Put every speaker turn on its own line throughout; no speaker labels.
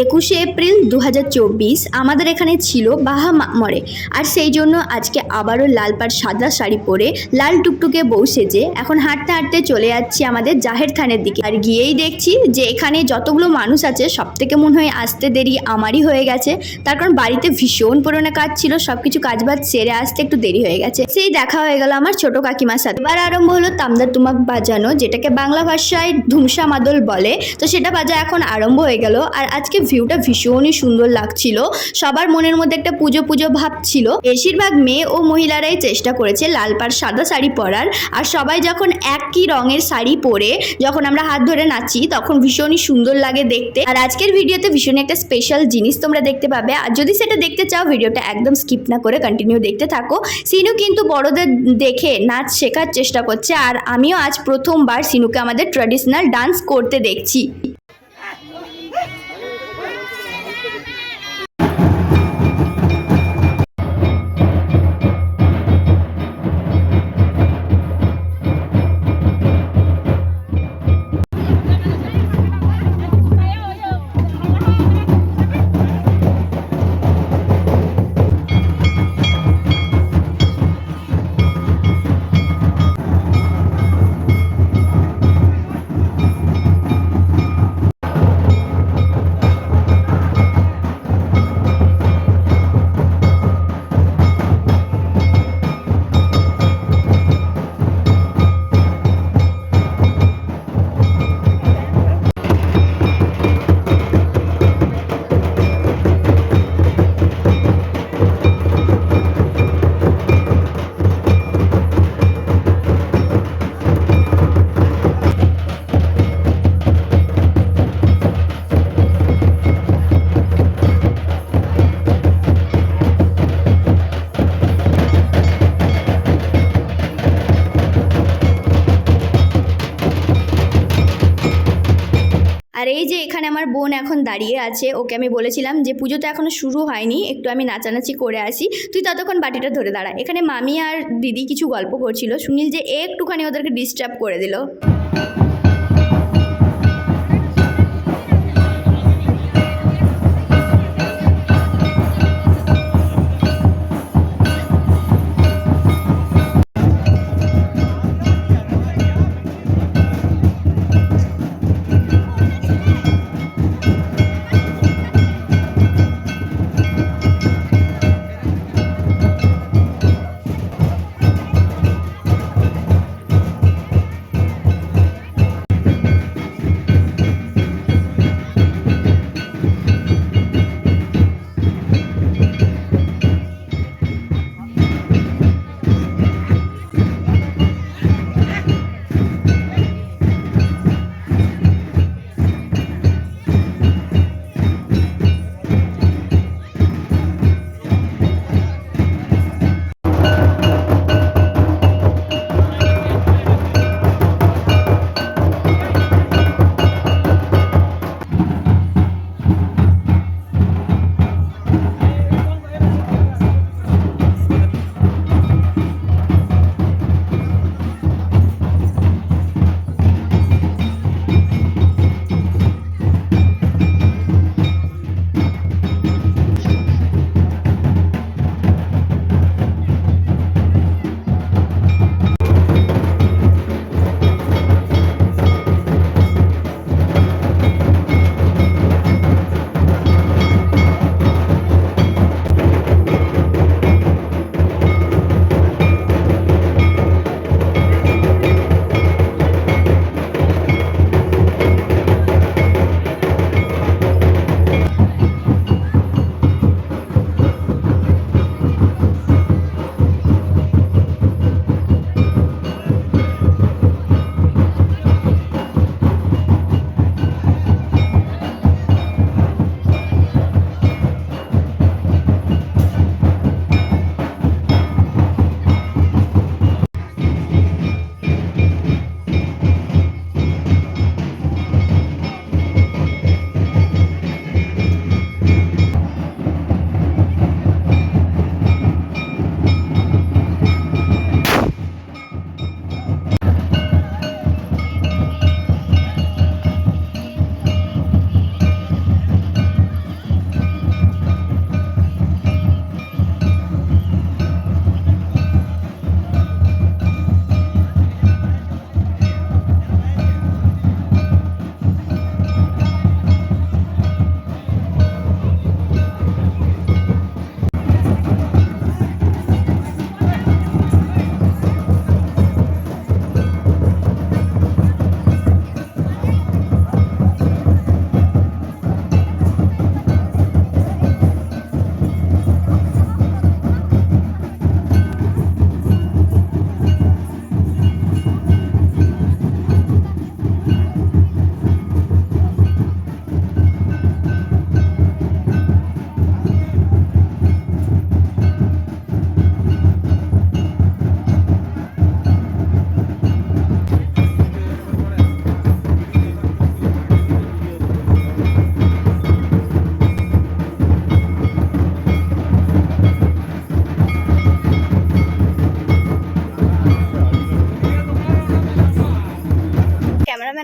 একুশে এপ্রিল দু হাজার চব্বিশ আমাদের এখানে ছিল বাহা মামরে আর সেই জন্য আজকে আবারও লাল পাড় সাদা শাড়ি পরে লাল টুকটুকে বউ সেজে এখন হাঁটতে হাঁটতে চলে যাচ্ছি আমাদের জাহের থানের দিকে। আর গিয়েই দেখছি যে এখানে যতগুলো মানুষ আছে সব থেকে মনে হয় আসতে দেরি আমারই হয়ে গেছে। তার কারণ বাড়িতে ভীষণ পুরোনো কাজ ছিল সব কিছু কাজ বাজ সেরে আসতে একটু দেরি হয়ে গেছে। সেই দেখা হয়ে গেল আমার ছোট কাকিমার সাথে। এবার আরম্ভ হলো তামদা তুমাক বাজানো, যেটাকে বাংলা ভাষায় ধুমসা মাদল বলে। তো সেটা বাজা এখন আরম্ভ হয়ে গেল। আর আজকে ভিউটা ভীষণই সুন্দর লাগছিল। সবার মনের মধ্যে একটা পুজো পুজো ভাব ছিল। বেশিরভাগ মেয়ে ও মহিলারাই চেষ্টা করেছে লাল পাড় সাদা শাড়ি পরার। আর সবাই যখন একই রঙের শাড়ি পরে যখন আমরা হাত ধরে নাচি, তখন ভীষণই সুন্দর লাগে দেখতে। আর আজকের ভিডিওতে ভীষণই একটা স্পেশাল জিনিস তোমরা দেখতে পাবে। আর যদি সেটা দেখতে চাও, ভিডিওটা একদম স্কিপ না করে কন্টিনিউ দেখতে থাকো। সিনু কিন্তু বড়দের দেখে নাচ শেখার চেষ্টা করছে। আর আমিও আজ প্রথমবার সিনুকে আমাদের ট্র্যাডিশনাল ডান্স করতে দেখছি। আর এই যে এখানে আমার বোন এখন দাঁড়িয়ে আছে, ওকে আমি বলেছিলাম যে পুজো তো এখনও শুরু হয়নি, একটু আমি নাচানাচি করে আসি। তুই ততক্ষণ বাটিটা ধরে দাঁড়া। এখানে মামি আর দিদি কিছু গল্প করছিল। সুনীল যে একটুখানি ওদেরকে ডিস্টার্ব করে দিল।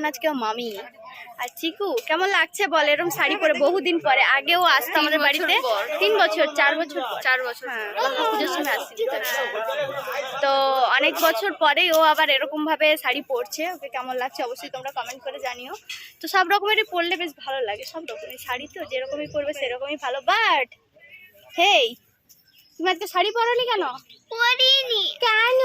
আজকে মামি। আর চিকু কেমন লাগছে বল? এরকম শাড়ি পরে বহুদিন পরে। আগেও আসতো আমাদের বাড়িতে। তিন বছর চার বছর চার বছর। হ্যাঁ পুজোর সময় আসছি তো। অনেক বছর পরে ও আবার এরকম ভাবে শাড়ি পরছে। ওকে কেমন লাগছে অবশ্যই তোমরা কমেন্ট করে জানিও। তো সব রকমেরই পরলে বেশ ভালো লাগে। সব রকমের শাড়ি তো যেরকমই পরবে সেরকমই ভালো। বাট হেই তুমি আজকে শাড়ি পরনি কেন?
পরিনি।
কেন?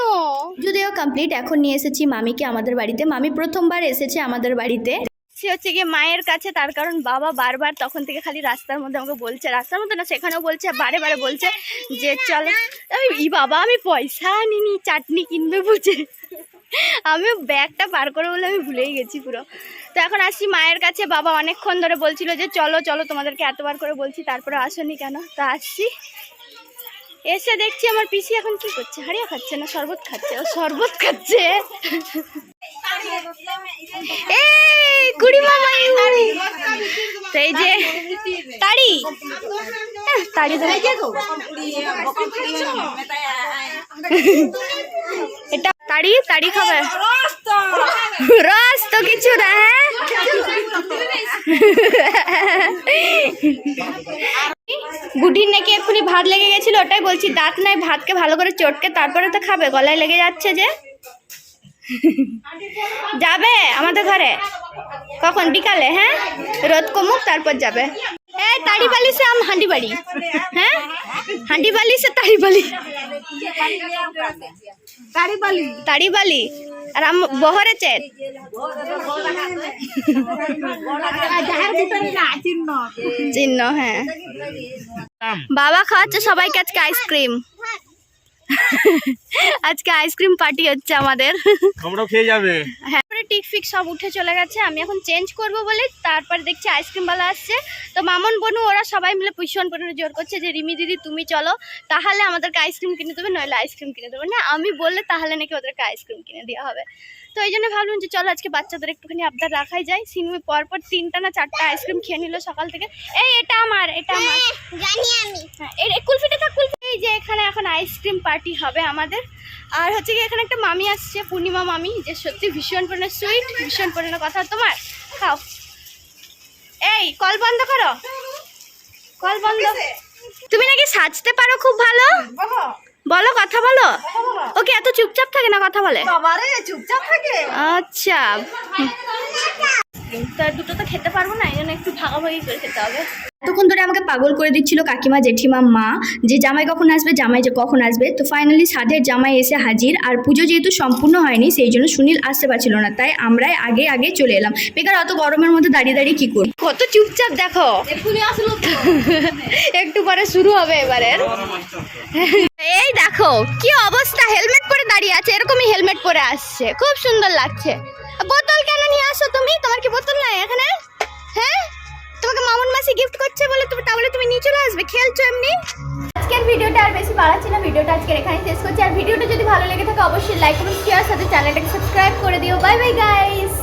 যদিও কমপ্লিট এখন নিয়ে এসেছি মামিকে আমাদের বাড়িতে। মামি প্রথমবার এসেছে আমাদের বাড়িতে। সে হচ্ছে গিয়ে মায়ের কাছে তার কারণ বাবা বারবার তখন থেকে খালি রাস্তার মধ্যে আমাকে বলছে রাস্তার মধ্যে না সেখানেও বলছে বারে বারে বলছে যে চলো। আমি ই বাবা আমি পয়সা আনিনি চাটনি কিনবে বুঝে আমি ব্যাগটা পার করে বলে আমি ভুলেই গেছি পুরো। তো এখন আসছি মায়ের কাছে। বাবা অনেকক্ষণ ধরে বলছিল যে চলো চলো তোমাদেরকে এতবার করে বলছি তারপরে আসনি কেন? তো আসছি। এসে দেখছি আমার পিসি এখন কি করছে? হারিয়া খাচ্ছে না, শরবত খাচ্ছে। ও শরবত খাচ্ছে। কুড়ি এই যে, তাড়ি। এটা তাড়ি তাড়ি রস তো কিছু না হ্যাঁ? বুটির নাকি এক্ষুনি ভাত লেগে গেছিল, ওটাই বলছি, দাঁত নাই, ভাতকে ভালো করে চটকে তারপরে তো খাবে, গলায় লেগে যাচ্ছে যে। যাবে আমাদের ঘরে। কখন? বিকালে হ্যাঁ? রোদ কমুক, তারপর যাবে। এ তাড়ি বালি সে আম, হাঁডি বাড়ি। হ্যাঁ? হাঁডি বালি সে তাড়ি বালি। তাড়ি বালি। আর আম বহরে চেত চিহ্ন হ্যাঁ। বাবা খাওয়াচ্ছে সবাইকে আজকে আইসক্রিম আজকে আইসক্রিম পার্টি হচ্ছে আমাদের।
তোমরাও খেয়ে যাবে।
হ্যাঁ টিক ফিক সব উঠে চলে গেছে আমি এখন চেঞ্জ করব বলে তারপর দেখছি আইসক্রিমওয়ালা আসছে। তো মামন বনু ওরা সবাই মিলে পুষন পনেরো জোর করছে যে রিমি দিদি তুমি চলো তাহলে আমাদেরকে আইসক্রিম কিনে দেবে নইলে আইসক্রিম কিনে দেবে। না আমি বললে তাহলে নাকি ওদেরকে আইসক্রিম কিনে দেওয়া হবে। তো এই জন্য ভাবলাম যে চলো আজকে বাচ্চাদের একটুখানি আবদার রাখাই যায়। সিনমি পরপর তিনটা না চারটা আইসক্রিম খেয়ে নিল সকাল থেকে। এই এটা আমার এটা আমার।
জানি আমি।
হ্যাঁ এই কুলফিটা থাক কুলফি। এই যে এখানে এখন আইসক্রিম পার্টি হবে আমাদের। আর হচ্ছে কি এখানে একটা মামি আসছে পূর্ণিমা মামি যে সত্যি ভীষণ পরিমাণে সুইট ভীষণ পরিমাণে কথা। তোমার খাও। এই কল বন্ধ করো। কল বন্ধ। তুমি নাকি সাজতে পারো খুব ভালো? বলো কথা বলো। ওকে এত চুপচাপ থাকে না কথা বলে?
চুপচাপ থাকে।
আচ্ছা। তা দুটো তো খেতে পারব না এই জন্য একটু ভাগাভাগি করে খেতে হবে। এতক্ষণ ধরে আমাকে পাগল করে দিচ্ছিল কাকিমা জেঠিমা মা যে জামাই কখন আসবে জামাই যে কখন আসবে। তো ফাইনালি সাধের জামাই এসে হাজির আর পুজো যেহেতু সম্পূর্ণ হয়নি সেই জন্য সুনীল আসতে পারছিল না। তাই আমরাই আগে আগে চলে এলাম। বেকার অত গরমের মধ্যে দাঁড়িয়ে দাঁড়িয়ে কি করব? কত চুপচাপ দেখো।
আসলো তো।
একটু পরে শুরু হবে এবারে এই দেখো কি অবস্থা? হেলমেট পরে দাঁড়িয়ে আছে এরকমই হেলমেট পরে আসছে। খুব সুন্দর লাগছে। বোতল কেন নিয়ে আসো তুমি? তোমার কি বোতল নাই এখানে? হ্যাঁ? তোমাকে মামুন মাসি গিফট করছে বলে তুমি তাহলে তুমি নিয়ে চলে আসবে, খেলছো এমনি? আজকের ভিডিওটা আর বেশি বাড়াচ্ছি না, ভিডিওটা আজকের এখানে শেষ করছি। আর ভিডিওটা যদি ভালো লেগে থাকে, অবশ্যই লাইক এবং শেয়ার সাথে চ্যানেলটাকে সাবস্ক্রাইব করে দিও। Bye bye guys